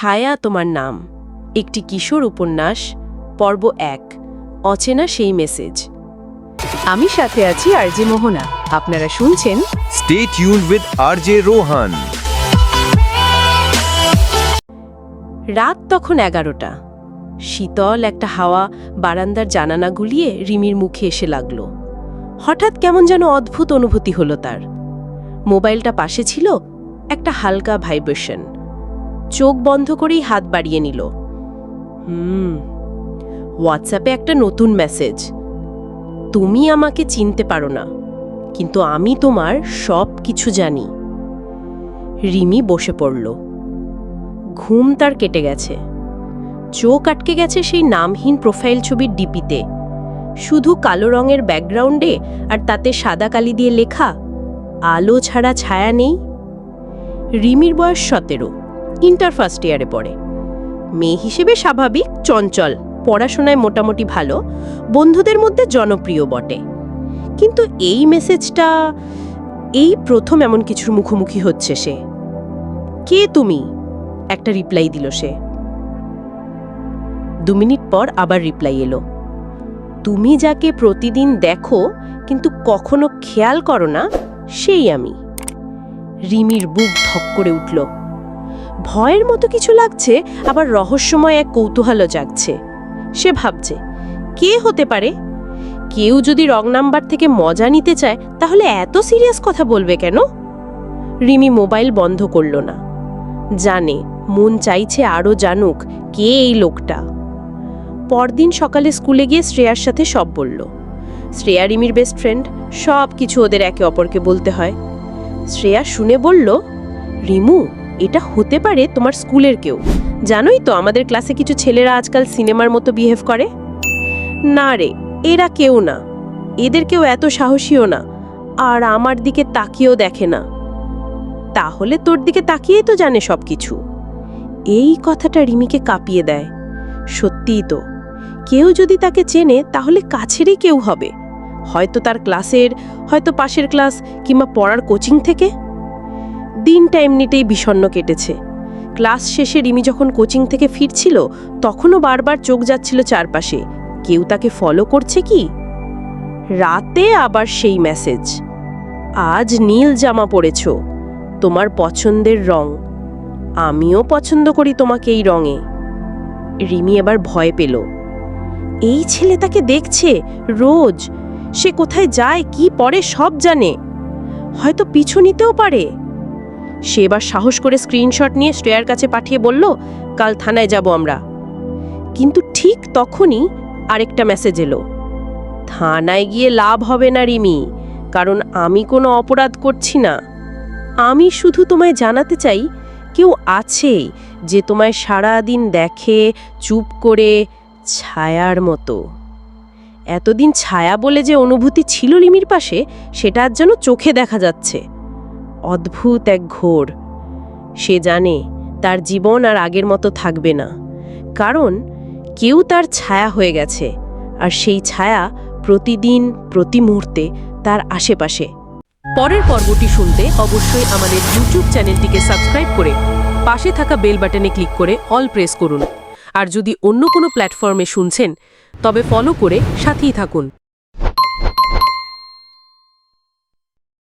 ছায়া তোমার নাম। একটি কিশোর উপন্যাস পর্ব এক। অচেনা সেই মেসেজ। আমি সাথে আছি আরজে মোহনা। আপনারা শুনছেন Stay tuned R J Rohan. রাত তখন এগারোটা। শীতল একটা হাওয়া বারান্দার জানানা গুলিয়ে রিমির মুখে এসে লাগল। হঠাৎ কেমন যেন অদ্ভুত অনুভূতি হলো তার। মোবাইলটা পাশে ছিল একটা হালকা ভাইব্রেশন। চোখ বন্ধ করেই হাত বাড়িয়ে নিল। হুম হোয়াটসঅ্যাপে একটা নতুন মেসেজ তুমি আমাকে চিনতে পারো না, কিন্তু আমি তোমার সব কিছু জানি। রিমি বসে পড়ল। ঘুম তার কেটে গেছে। চোখ আটকে গেছে সেই নামহীন প্রোফাইল ছবির ডিপিতে। শুধু কালো রঙের ব্যাকগ্রাউন্ডে আর তাতে সাদা কালি দিয়ে লেখা, আলো ছাড়া ছায়া নেই? রিমির বয়স সতেরো। ইন্টার ফার্স্ট ইয়ারে পড়ে। মেয়ে হিসেবে স্বাভাবিক, চঞ্চল, পড়াশোনায় মোটামুটি ভালো, বন্ধুদের মধ্যে জনপ্রিয় বটে। কিন্তু এই মেসেজটা, এই প্রথম এমন কিছুর মুখোমুখি হচ্ছে সে। কে তুমি? একটা রিপ্লাই দিল সে। দু মিনিট পর আবার রিপ্লাই এলো। তুমি যাকে প্রতিদিন দেখো, কিন্তু কখনো খেয়াল করো না, সেই আমি। রিমির বুক ধক করে উঠল। ভয়ের মতো কিছু লাগছে, আবার রহস্যময় এক কৌতূহলও জাগছে। সে ভাবছে, কে হতে পারে? কেউ যদি রং নাম্বার থেকে মজা নিতে চায়, তাহলে এত সিরিয়াস কথা বলবে কেন? রিমি মোবাইল বন্ধ করল না। জানে, মন চাইছে আরও জানুক কে এই লোকটা। পরদিন সকালে স্কুলে গিয়ে শ্রেয়ার সাথে সব বলল। শ্রেয়া রিমির বেস্ট ফ্রেন্ড সব কিছু ওদের একে অপরকে বলতে হয়। শ্রেয়া শুনে বলল, রিমু এটা হতে পারে তোমার স্কুলের কেউ। জানোই তো আমাদের ক্লাসে কিছু ছেলেরা আজকাল সিনেমার মতো বিহেভ করে? না রে, এরা কেউ না। এদের কেউ এত সাহসীও না, আর আমার দিকে তাকিয়েও দেখে না। তাহলে তোর দিকে তাকিয়েই তো জানে সব কিছু এই কথাটা রিমিকে কাঁপিয়ে দেয়। সত্যিই তো। কেউ যদি তাকে চেনে, তাহলে কাছেরই কেউ হবে। হয়তো তার ক্লাসের, হয়তো পাশের ক্লাস কিংবা পড়ার কোচিং থেকে। দিনটা এমনিতেই বিষণ্ণ কেটেছে। ক্লাস শেষে রিমি যখন কোচিং থেকে ফিরছিল, তখনও বারবার চোখ যাচ্ছিল চারপাশে। কেউ তাকে ফলো করছে কি? রাতে আবার সেই মেসেজ আজ নীল জামা পরেছ। তোমার পছন্দের রং। আমিও পছন্দ করি তোমাকে এই রঙে। রিমি এবার ভয় পেল। এই ছেলে তাকে দেখছে রোজ। সে কোথায় যায়, কি পরে সব জানে। হয়তো পিছু নিতেও পারে। সে এবার সাহস করে স্ক্রিনশট নিয়ে শ্রেয়ার কাছে পাঠিয়ে বলল, কাল থানায় যাব আমরা। কিন্তু ঠিক তখনই আরেকটা মেসেজ এলো। থানায় গিয়ে লাভ হবে না রিমি, কারণ আমি কোনো অপরাধ করছি না। আমি শুধু তোমায় জানাতে চাই, কেউ আছে যে তোমায় সারা দিন দেখে, চুপ করে ছায়ার মতো? এতদিন ছায়া বলে যে অনুভূতি ছিল লিমির পাশে, সেটা আজ যেন চোখে দেখা যাচ্ছে। অদ্ভুত এক ঘোর। সে জানে তার জীবন আর আগের মতো থাকবে না। কারণ কেউ তার ছায়া হয়ে গেছে, আর সেই ছায়া প্রতিদিন, প্রতি মুহূর্তে তার আশেপাশে। পরের পর্বটি শুনতে অবশ্যই আমাদের ইউটিউব চ্যানেলটিকে সাবস্ক্রাইব করে পাশে থাকা বেল বাটনে ক্লিক করে অল প্রেস করুন। আর যদি অন্য কোনো প্ল্যাটফর্মে শুনছেন, তবে ফলো করে সাথেই থাকুন।